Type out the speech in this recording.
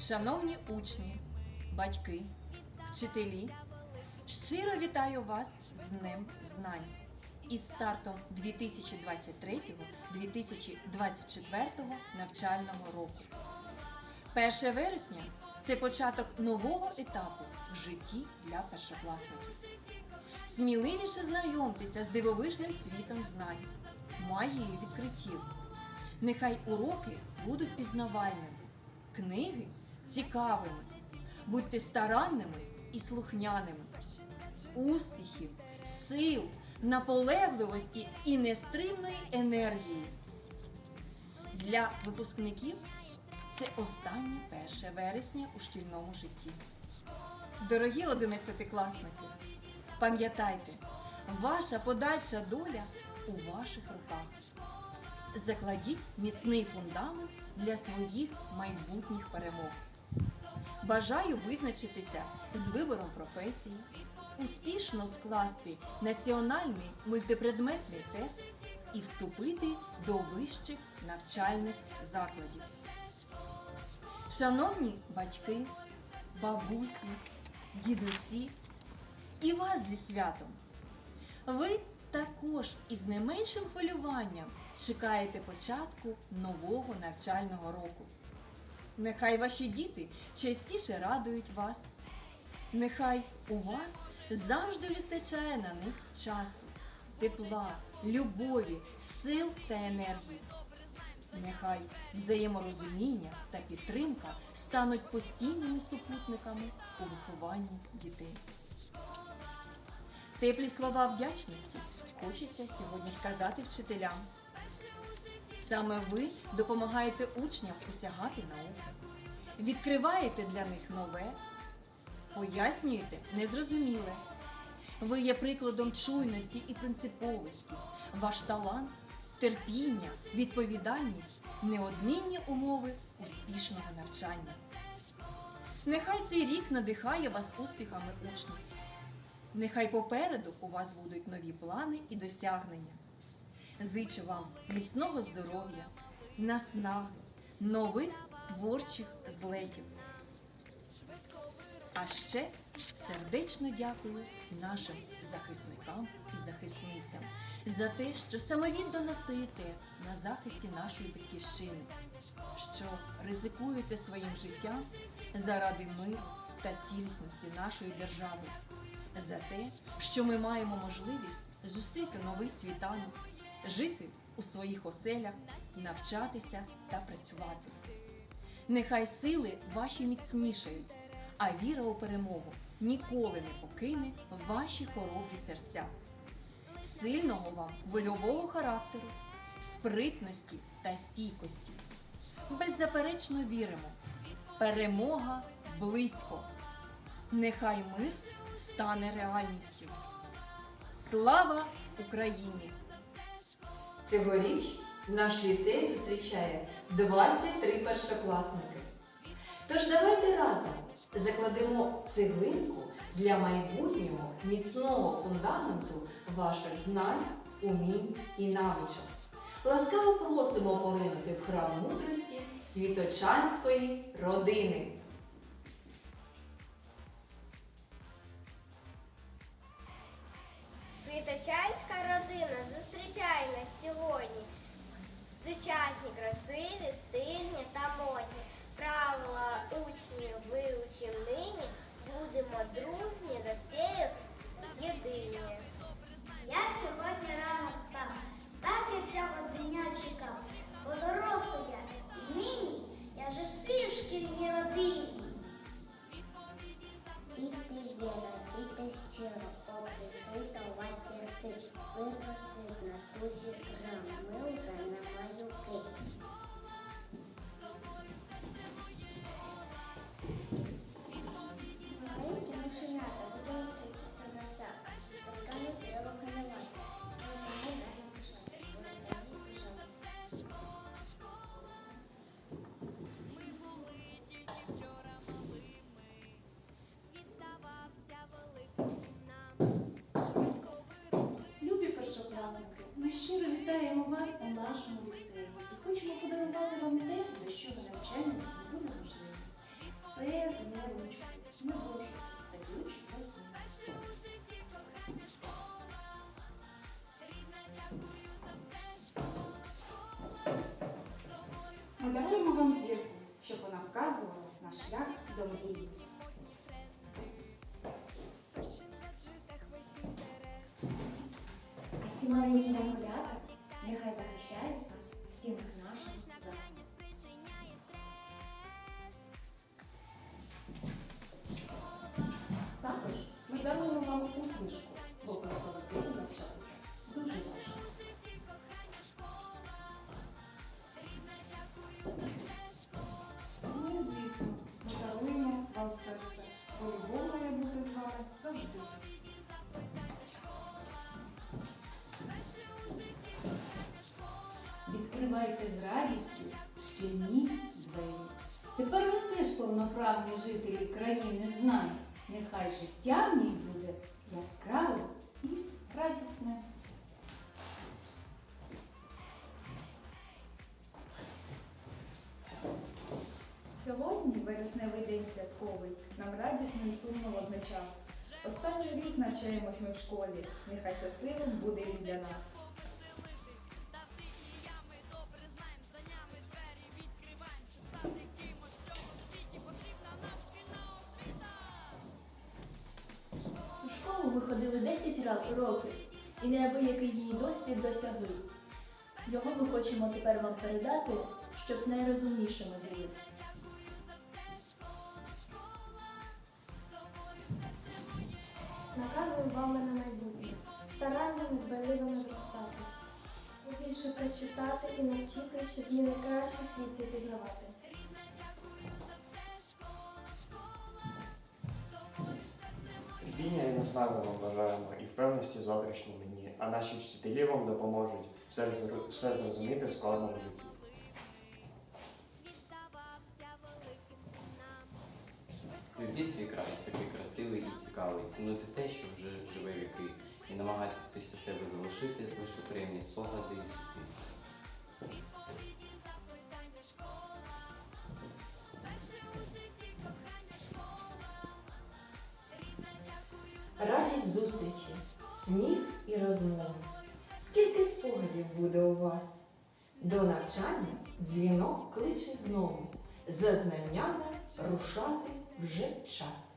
Шановні учні, батьки, вчителі, щиро вітаю вас з Днем Знань із стартом 2023-2024 навчального року. 1 вересня це початок нового етапу в житті для першокласників. Сміливіше знайомтеся з дивовижним світом знань, магією відкриттів. Нехай уроки будуть пізнавальними, книги цікавими. Будьте старанними і слухняними. Успіхів, сил, наполегливості і нестримної енергії. Для випускників це останнє 1 вересня у шкільному житті. Дорогі одинадцятикласники, пам'ятайте, ваша подальша доля у ваших руках. Закладіть міцний фундамент для своїх майбутніх перемог. Бажаю визначитися з вибором професії, успішно скласти національний мультипредметний тест і вступити до вищих навчальних закладів. Шановні батьки, бабусі, дідусі і вас зі святом! Ви також із не меншим хвилюванням чекаєте початку нового навчального року. Нехай ваші діти частіше радують вас. Нехай у вас завжди вистачає на них часу, тепла, любові, сил та енергії. Нехай взаєморозуміння та підтримка стануть постійними супутниками у вихованні дітей. Теплі слова вдячності хочеться сьогодні сказати вчителям. Саме ви допомагаєте учням осягати науки, відкриваєте для них нове, пояснюєте незрозуміле. Ви є прикладом чуйності і принциповості, ваш талант, терпіння, відповідальність неодмінні умови успішного навчання. Нехай цей рік надихає вас успіхами учнів. Нехай попереду у вас будуть нові плани і досягнення. Зичу вам міцного здоров'я, наснаги, нових творчих злетів. А ще сердечно дякую нашим захисникам і захисницям за те, що самовіддано стоїте на захисті нашої батьківщини, що ризикуєте своїм життям заради миру та цілісності нашої держави, за те, що ми маємо можливість зустріти новий світанок, жити у своїх оселях, навчатися та працювати. Нехай сили ваші міцнішають, а віра у перемогу ніколи не покине ваші хоробрі серця. Сильного вам вольового характеру, спритності та стійкості. Беззаперечно віримо. Перемога близько. Нехай мир стане реальністю. Слава Україні! Цьогоріч наш ліцей зустрічає 23 першокласники. Тож давайте разом закладемо цеглинку для майбутнього міцного фундаменту ваших знань, умінь і навичок. Ласкаво просимо поринути в храм мудрості світочанської родини. Квіточанська родина зустрічає нас сьогодні. Сучасні, красиві, стильні та модні. Правила учнів вивчимо нині. щиро вітаємо вас у нашому ліцеї і хочемо подарувати вам те, за що ви навчання буде важливо. Це не ручку, не грошу, це ключ до сну. Ми даруємо вам зірку. Нехай захищають вас в стінах нашого Відкривайте з радістю шкільні двері. Тепер ви теж повноправні жителі країни знань. Нехай життя в ній буде яскравим і радісним. Сьогодні вересневий день святковий, нам радісно і сумно водночас. Останній рік навчаємось ми в школі, нехай щасливим буде він для нас. Ходили 10 ра- років і неабиякий її досвід досягли. Його ми хочемо тепер вам передати, щоб найрозумнішими були. Наказую вам на майбутнє, старанно недбайливими зростати. Побільше прочитати і навчити, щоб ні найкраще світі пізнавати. Наснаги вам бажаємо і впевненості в завтрашньому дні, а наші вчителі вам допоможуть все, все зрозуміти в складному житті. Любіть свій край, такий красивий і цікавий. Цінуйте те, що вже живе віки, і намагайтесь після себе залишити лише приємні спогади і світи. Зустрічі, сміх і розмови. Скільки спогадів буде у вас? До навчання дзвінок кличе знову. За знаннями рушати вже час.